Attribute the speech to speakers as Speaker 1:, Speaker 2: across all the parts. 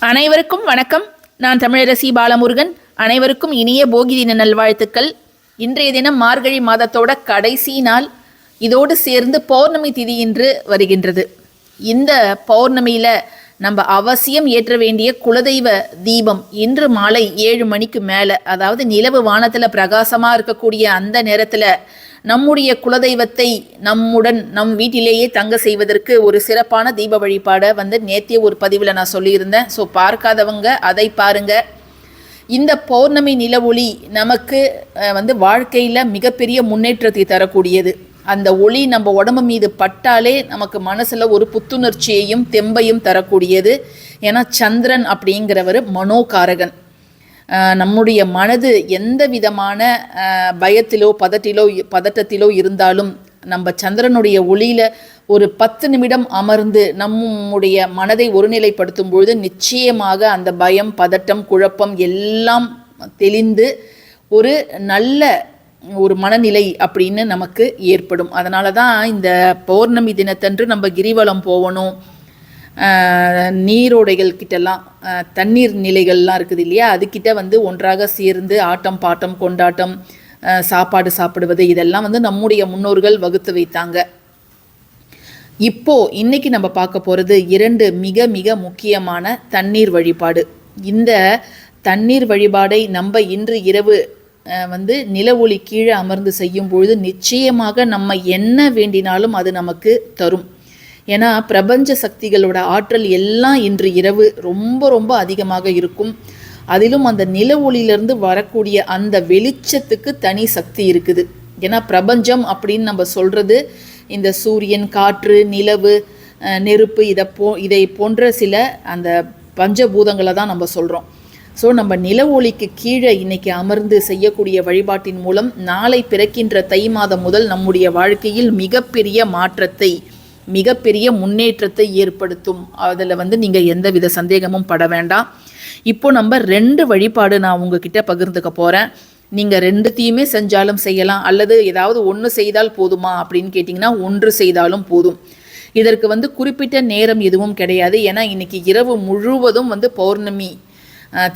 Speaker 1: அனைவருக்கும் வணக்கம். நான் தமிழரசி பாலமுருகன். அனைவருக்கும் இனிய போகி தின நல்வாழ்த்துக்கள். இன்றைய தினம் மார்கழி மாதத்தோட கடைசி நாள். இதோடு சேர்ந்து பௌர்ணமி திதி இன்று வருகின்றது. இந்த பௌர்ணமியில் நம்ம அவசியம் ஏற்ற வேண்டிய குலதெய்வ தீபம் இன்று மாலை ஏழு மணிக்கு மேலே அதாவது நிலவு வானத்தில் பிரகாசமாக இருக்கக்கூடிய அந்த நேரத்தில் நம்முடைய குலதெய்வத்தை நம்முடன் நம் வீட்டிலேயே தங்க செய்வதற்கு ஒரு சிறப்பான தீப வழிபாடை வந்து நேத்திய ஒரு பதிவில் நான் சொல்லியிருந்தேன். ஸோ பார்க்காதவங்க அதை பாருங்க. இந்த பௌர்ணமி நிலவொளி நமக்கு வந்து வாழ்க்கையில் மிகப்பெரிய முன்னேற்றத்தை தரக்கூடியது. அந்த ஒளி நம்ம உடம்பு மீது பட்டாலே நமக்கு மனசில் ஒரு புத்துணர்ச்சியையும் தெம்பையும் தரக்கூடியது. ஏன்னா சந்திரன் அப்படிங்கிறவர் மனோகாரகன். நம்முடைய மனது எந்த விதமான பயத்திலோ பதட்டிலோ பதட்டத்திலோ இருந்தாலும் நம்ம சந்திரனுடைய ஒளியில ஒரு பத்து நிமிடம் அமர்ந்து நம்முடைய மனதை ஒருநிலைப்படுத்தும் பொழுது நிச்சயமாக அந்த பயம் பதட்டம் குழப்பம் எல்லாம் தெளிந்து ஒரு நல்ல ஒரு மனநிலை அப்படின்னு நமக்கு ஏற்படும். அதனால தான் இந்த பௌர்ணமி தினத்தன்று நம்ம கிரிவலம் போகணும். நீரோடைகள் கிட்டலாம் தண்ணீர் நிலைகள்லாம் இருக்குது இல்லையா? அதுக்கிட்ட வந்து ஒன்றாக சேர்ந்து ஆட்டம் பாட்டம் கொண்டாட்டம் சாப்பாடு சாப்பிடுவது இதெல்லாம் வந்து நம்முடைய முன்னோர்கள் வகுத்து வைத்தாங்க. இப்போ இன்னைக்கு நம்ம பார்க்க போகிறது இரண்டு மிக மிக முக்கியமான தண்ணீர் வழிபாடு. இந்த தண்ணீர் வழிபாடை நம்ம இன்று இரவு வந்து நில ஒளி கீழே அமர்ந்து செய்யும் பொழுது நிச்சயமாக நம்ம என்ன வேண்டினாலும் அது நமக்கு தரும். ஏன்னா பிரபஞ்ச சக்திகளோட ஆற்றல் எல்லாம் இன்று இரவு ரொம்ப ரொம்ப அதிகமாக இருக்கும். அதிலும் அந்த நில ஒளியிலிருந்து வரக்கூடிய அந்த வெளிச்சத்துக்கு தனி சக்தி இருக்குது. ஏன்னா பிரபஞ்சம் அப்படின்னு நம்ம சொல்கிறது இந்த சூரியன் காற்று நிலவு நெருப்பு இதை போ இதை போன்ற சில அந்த பஞ்சபூதங்களை தான் நம்ம சொல்கிறோம் ஸோ நம்ம நில ஒளிக்கு கீழே இன்னைக்கு அமர்ந்து செய்யக்கூடிய வழிபாட்டின் மூலம் நாளை பிறக்கின்ற தை மாதம் முதல் நம்முடைய வாழ்க்கையில் மிகப்பெரிய மாற்றத்தை மிகப்பெரிய முன்னேற்றத்தை ஏற்படுத்தும். அதில் வந்து நீங்கள் எந்த வித சந்தேகமும் பட வேண்டாம். இப்போ நம்ம ரெண்டு வழிபாடு நான் உங்ககிட்ட பகிர்ந்துக்க போகிறேன் நீங்கள் ரெண்டுத்தையுமே செஞ்சாலும் செய்யலாம். அல்லது ஏதாவது ஒன்று செய்தால் போதுமா அப்படின்னு கேட்டிங்கன்னா ஒன்று செய்தாலும் போதும். இதற்கு வந்து குறிப்பிட்ட நேரம் எதுவும் கிடையாது. ஏன்னா இன்னைக்கு இரவு முழுவதும் வந்து பௌர்ணமி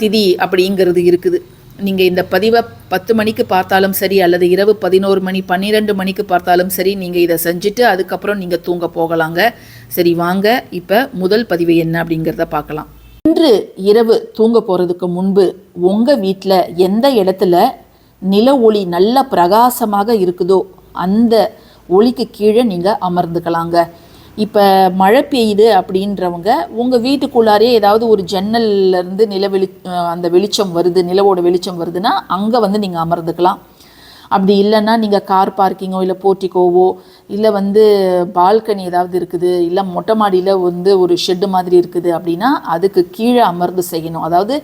Speaker 1: திதி அப்படிங்கிறது இருக்குது. நீங்கள் இந்த பதிவை பத்து மணிக்கு பார்த்தாலும் சரி அல்லது இரவு பதினோரு மணி பன்னிரெண்டு மணிக்கு பார்த்தாலும் சரி நீங்கள் இதை செஞ்சுட்டு அதுக்கப்புறம் நீங்கள் தூங்க போகலாங்க. சரி வாங்க. இப்போ முதல் பதிவு என்ன அப்படிங்கிறத பார்க்கலாம். இன்று இரவு தூங்க போகிறதுக்கு முன்பு உங்கள் வீட்டில் எந்த இடத்துல நில ஒளி நல்ல பிரகாசமாக இருக்குதோ அந்த ஒளிக்கு கீழே நீங்கள் அமர்ந்துக்கலாங்க. இப்போ மழை பெய்யுது அப்படின்றவங்க உங்கள் வீட்டுக்குள்ளாரே ஏதாவது ஒரு ஜன்னல்ல இருந்து நில வெளி அந்த வெளிச்சம் வருது நிலவோட வெளிச்சம் வருதுன்னா அங்கே வந்து நீங்கள் அமர்ந்துக்கலாம். அப்படி இல்லைன்னா நீங்கள் கார் பார்க்கிங்கோ இல்லை போர்ட்டிக்கோவோ இல்லை வந்து பால்கனி ஏதாவது இருக்குது இல்லை மொட்டை மாடியில் வந்து ஒரு ஷெட்டு மாதிரி இருக்குது அப்படின்னா அதுக்கு கீழே அமர்ந்து செய்யணும். அதாவது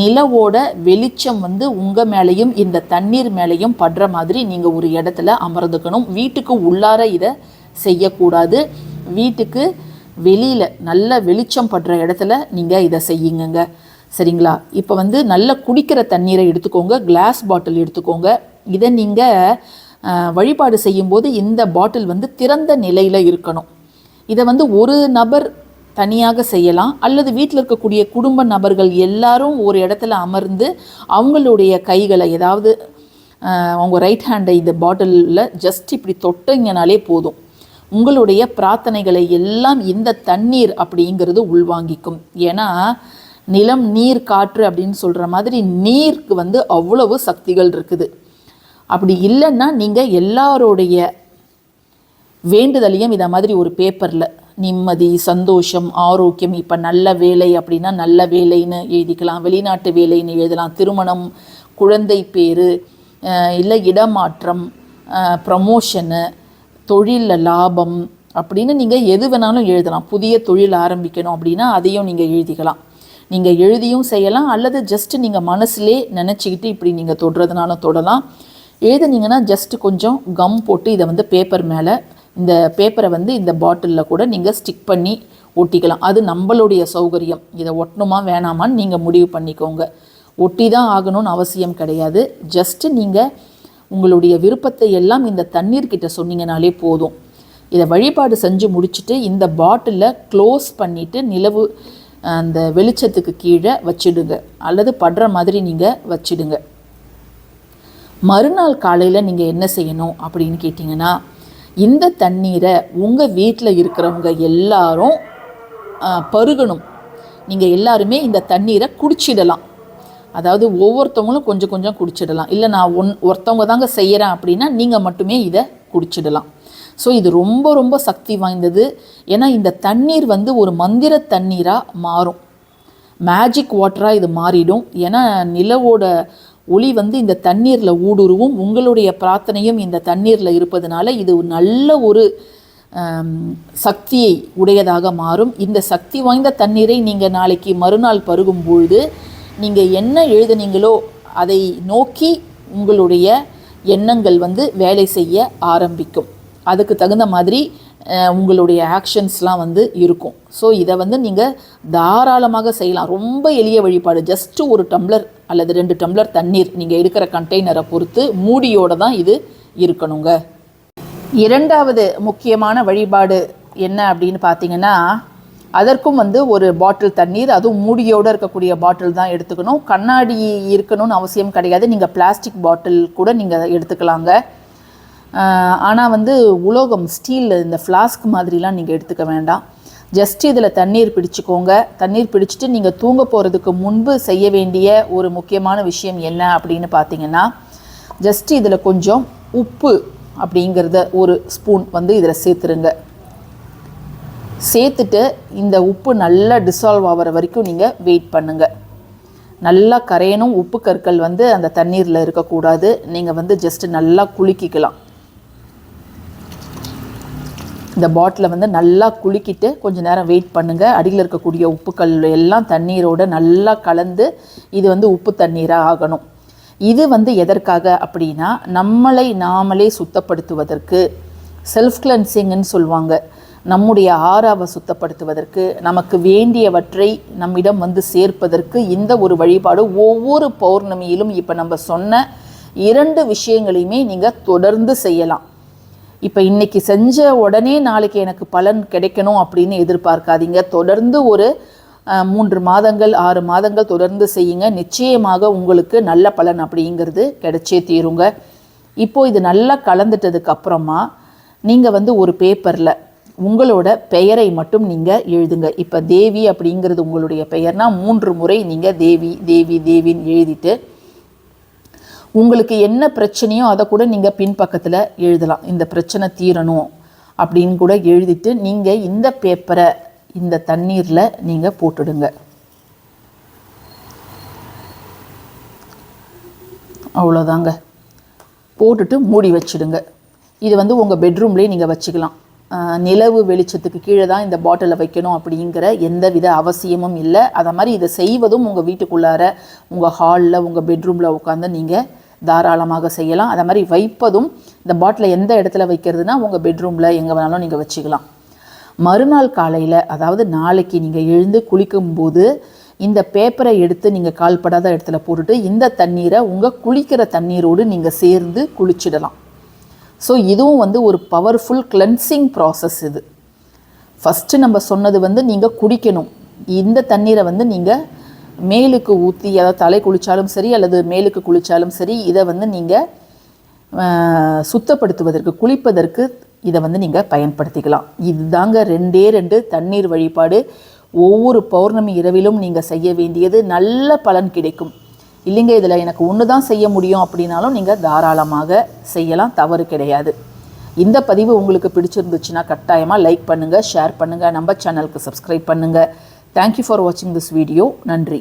Speaker 1: நிலவோட வெளிச்சம் வந்து உங்கள் மேலேயும் இந்த தண்ணீர் மேலேயும் படுற மாதிரி நீங்கள் ஒரு இடத்துல அமர்ந்துக்கணும். வீட்டுக்கு உள்ளார இதை செய்யக்கூடாது. வீட்டுக்கு வெளியில் நல்ல வெளிச்சம் படுற இடத்துல நீங்கள் இதை செய்யுங்கங்க. சரிங்களா? இப்போ வந்து நல்ல குடிக்கிற தண்ணீரை எடுத்துக்கோங்க கிளாஸ் பாட்டில் எடுத்துக்கோங்க. இதை நீங்கள் வழிபாடு செய்யும்போது இந்த பாட்டில் வந்து திறந்த நிலையில் இருக்கணும். இதை வந்து ஒரு நபர் தனியாக செய்யலாம். அல்லது வீட்டில் இருக்கக்கூடிய குடும்ப நபர்கள் எல்லாரும் ஒரு இடத்துல அமர்ந்து அவங்களுடைய கைகளை ஏதாவது அவங்க ரைட் ஹேண்டை இந்த பாட்டிலில் ஜஸ்ட் இப்படி தொட்டிங்கனாலே போதும். உங்களுடைய பிரார்த்தனைகளை எல்லாம் இந்த தண்ணீர் அப்படிங்கிறது உள்வாங்கிக்கும். ஏன்னா நிலம் நீர் காற்று அப்படின்னு சொல்கிற மாதிரி நீருக்கு வந்து அவ்வளவு சக்திகள் இருக்குது. அப்படி இல்லைன்னா நீங்கள் எல்லாருடைய வேண்டுதலையும் இதை மாதிரி ஒரு பேப்பரில் நிம்மதி சந்தோஷம் ஆரோக்கியம் இப்போ நல்ல வேலை அப்படின்னா நல்ல வேலைன்னு எழுதிக்கலாம் வெளிநாட்டு வேலைன்னு எழுதலாம் திருமணம் குழந்தை பேர் இல்லை இடமாற்றம் ப்ரமோஷனு தொழிலில் லாபம் அப்படின்னு நீங்கள் எது வேணாலும் எழுதலாம். புதிய தொழில் ஆரம்பிக்கணும் அப்படின்னா அதையும் நீங்கள் எழுதிக்கலாம். நீங்கள் எழுதியும் செய்யலாம் அல்லது ஜஸ்ட் நீங்கள் மனசுலே நினச்சிக்கிட்டு இப்படி நீங்கள் தொடுறதுனாலும் தொடலாம். எழுதுனீங்கன்னா ஜஸ்ட் கொஞ்சம் கம் போட்டு இதை வந்து பேப்பர் மேலே இந்த பேப்பரை வந்து இந்த பாட்டிலில் கூட நீங்கள் ஸ்டிக் பண்ணி ஒட்டிக்கலாம். அது நம்மளுடைய சௌகரியம். இதை ஒட்டணுமா வேணாமான்னு நீங்கள் முடிவு பண்ணிக்கோங்க. ஒட்டி தான் ஆகணும்னு அவசியம் கிடையாது. ஜஸ்ட்டு நீங்கள் உங்களுடைய விருப்பத்தை எல்லாம் இந்த தண்ணீர் கிட்ட சொன்னீங்கனாலே போதும். இதை வழிபாடு செஞ்சு முடிச்சுட்டு இந்த பாட்டிலில் க்ளோஸ் பண்ணிவிட்டு நிலவு அந்த வெளிச்சத்துக்கு கீழே வச்சிடுங்க. அல்லது படுற மாதிரி நீங்கள் வச்சிடுங்க. மறுநாள் காலையில் நீங்கள் என்ன செய்யணும் அப்படின்னு கேட்டிங்கன்னா இந்த தண்ணீரை உங்கள் வீட்டில் இருக்கிறவங்க எல்லாரும் பருகணும். நீங்கள் எல்லாருமே இந்த தண்ணீரை குடிச்சிடலாம். அதாவது ஒவ்வொருத்தவங்களும் கொஞ்சம் கொஞ்சம் குடிச்சிடலாம். இல்லை நான் ஒன் ஒருத்தவங்க தாங்க செய்கிறேன் அப்படின்னா நீங்கள் மட்டுமே இதை குடிச்சிடலாம். ஸோ இது ரொம்ப ரொம்ப சக்தி வாய்ந்தது. ஏன்னா இந்த தண்ணீர் வந்து ஒரு மந்திர தண்ணீராக மாறும். மேஜிக் வாட்டராக இது மாறிடும். ஏன்னா நிலவோட ஒளி வந்து இந்த தண்ணீரில் ஊடுருவும். உங்களுடைய பிரார்த்தனையும் இந்த தண்ணீரில் இருப்பதனால இது நல்ல ஒரு சக்தியை உடையதாக மாறும். இந்த சக்தி வாய்ந்த தண்ணீரை நீங்கள் நாளைக்கு மறுநாள் பருகும் பொழுது நீங்கள் என்ன எழுதுனீங்களோ அதை நோக்கி உங்களுடைய எண்ணங்கள் வந்து வேலை செய்ய ஆரம்பிக்கும். அதுக்கு தகுந்த மாதிரி உங்களுடைய ஆக்ஷன்ஸ்லாம் வந்து இருக்கும். ஸோ இதை வந்து நீங்கள் தாராளமாக செய்யலாம். ரொம்ப எளிய வழிபாடு. ஜஸ்ட்டு ஒரு டம்ளர் அல்லது ரெண்டு டம்ளர் தண்ணீர் நீங்கள் எடுக்கிற கண்டெய்னரை பொறுத்து மூடியோடு தான் இது இருக்கணுங்க. இரண்டாவது முக்கியமான வழிபாடு என்ன அப்படின்னு பார்த்தீங்கன்னா அதற்கும் வந்து ஒரு பாட்டில் தண்ணீர் அதுவும் மூடியோடு இருக்கக்கூடிய பாட்டில் தான் எடுத்துக்கணும். கண்ணாடி இருக்கணும்னு அவசியம் கிடையாது. நீங்கள் பிளாஸ்டிக் பாட்டில் கூட நீங்கள் எடுத்துக்கலாங்க. ஆனால் வந்து உலோகம் ஸ்டீலில் இந்த ஃப்ளாஸ்க் மாதிரிலாம் நீங்கள் எடுத்துக்க வேண்டாம். ஜஸ்ட் இதில் தண்ணீர் பிடிச்சிக்கோங்க. தண்ணீர் பிடிச்சிட்டு நீங்கள் தூங்க போகிறதுக்கு முன்பு செய்ய வேண்டிய ஒரு முக்கியமான விஷயம் என்ன அப்படின்னு பார்த்தீங்கன்னா ஜஸ்ட் இதில் கொஞ்சம் உப்பு அப்படிங்கிறத ஒரு ஸ்பூன் வந்து இதில் சேர்த்துருங்க. சேர்த்துட்டு இந்த உப்பு நல்லா டிசால்வ் ஆகிற வரைக்கும் நீங்கள் வெயிட் பண்ணுங்கள் நல்லா கரையணும். உப்பு கற்கள் வந்து அந்த தண்ணீரில் இருக்கக்கூடாது. நீங்கள் வந்து ஜஸ்ட் நல்லா குலுக்கிக்கலாம். இந்த பாட்டிலை வந்து நல்லா குலுக்கிட்டு கொஞ்சம் நேரம் வெயிட் பண்ணுங்கள் அடியில் இருக்கக்கூடிய உப்புக்கள் எல்லாம் தண்ணீரோடு நல்லா கலந்து இது வந்து உப்பு தண்ணீராக ஆகணும். இது வந்து எதற்காக அப்படின்னா நம்மளை நாமளே சுத்தப்படுத்துவதற்கு செல்ஃப் கிளென்சிங்னு சொல்லுவாங்க. நம்முடைய ஆறாவை சுத்தப்படுத்துவதற்கு நமக்கு வேண்டியவற்றை நம்மிடம் வந்து சேர்ப்பதற்கு இந்த ஒரு வழிபாடு ஒவ்வொரு பௌர்ணமியிலும் இப்போ நம்ம சொன்ன இரண்டு விஷயங்களையுமே நீங்கள் தொடர்ந்து செய்யலாம். இப்போ இன்னைக்கு செஞ்ச உடனே நாளைக்கு எனக்கு பலன் கிடைக்கணும் அப்படின்னு எதிர்பார்க்காதீங்க. தொடர்ந்து ஒரு மூன்று மாதங்கள் ஆறு மாதங்கள் தொடர்ந்து செய்யுங்க. நிச்சயமாக உங்களுக்கு நல்ல பலன் அப்படிங்கிறது கிடைச்சே தீருங்க. இப்போ இது நல்லா கலந்துட்டதுக்கு அப்புறமா நீங்கள் வந்து ஒரு பேப்பரில் உங்களோட பெயரை மட்டும் நீங்கள் எழுதுங்க. இப்போ தேவி அப்படிங்கிறது உங்களுடைய பெயர்னா மூன்று முறை நீங்கள் தேவி தேவி தேவின்னு எழுதிட்டு உங்களுக்கு என்ன பிரச்சனையோ அதை கூட நீங்கள் பின்பக்கத்தில் எழுதலாம். இந்த பிரச்சனை தீரணும் அப்படின்னு கூட எழுதிட்டு நீங்கள் இந்த பேப்பரை இந்த தண்ணீரில் நீங்கள் போட்டுடுங்க. அவ்வளோதாங்க போட்டுட்டு மூடி வச்சிடுங்க. இது வந்து உங்கள் பெட்ரூம்லேயே நீங்கள் வச்சுக்கலாம். நிலவு வெளிச்சத்துக்கு கீழே தான் இந்த பாட்டிலை வைக்கணும் அப்படிங்கிற எந்த வித அவசியமும் இல்லை. அதை மாதிரி இதை செய்வதும் உங்கள் வீட்டுக்குள்ளார உங்கள் ஹாலில் உங்கள் பெட்ரூமில் உட்காந்து நீங்கள் தாராளமாக செய்யலாம். அதை மாதிரி வைப்பதும் இந்த பாட்டிலை எந்த இடத்துல வைக்கிறதுனா உங்கள் பெட்ரூமில் எங்கே வேணாலும் நீங்கள் வச்சுக்கலாம். மறுநாள் காலையில் அதாவது நாளைக்கு நீங்கள் எழுந்து குளிக்கும்போது இந்த பேப்பரை எடுத்து நீங்கள் கால்படாத இடத்துல போட்டுட்டு இந்த தண்ணீரை உங்கள் குளிக்கிற தண்ணீரோடு நீங்கள் சேர்ந்து குளிச்சிடலாம். ஸோ இதுவும் வந்து ஒரு பவர்ஃபுல் கிளென்சிங் ப்ராசஸ் இது. ஃபஸ்ட்டு நம்ம சொன்னது வந்து நீங்கள் குடிக்கணும். இந்த தண்ணீரை வந்து நீங்கள் மேலுக்கு ஊற்றி அதாவது தலை குளித்தாலும் சரி அல்லது மேலுக்கு குளித்தாலும் சரி இதை வந்து நீங்கள் சுத்தப்படுத்துவதற்கு குளிப்பதற்கு இதை வந்து நீங்கள் பயன்படுத்திக்கலாம். இதுதாங்க ரெண்டே ரெண்டு தண்ணீர் வழிபாடு. ஒவ்வொரு பௌர்ணமி இரவிலும் நீங்கள் செய்ய வேண்டியது. நல்ல பலன் கிடைக்கும். இல்லைங்க இதில் எனக்கு ஒன்று தான் செய்ய முடியும் அப்படின்னாலும் நீங்கள் தாராளமாக செய்யலாம் தவறு கிடையாது. இந்த பதிவு உங்களுக்கு பிடிச்சிருந்துச்சுன்னா கட்டாயமாக லைக் பண்ணுங்கள் ஷேர் பண்ணுங்கள் நம்ம சேனலுக்கு சப்ஸ்கிரைப் பண்ணுங்கள் தேங்க்யூ ஃபார் வாட்சிங் திஸ் வீடியோ நன்றி.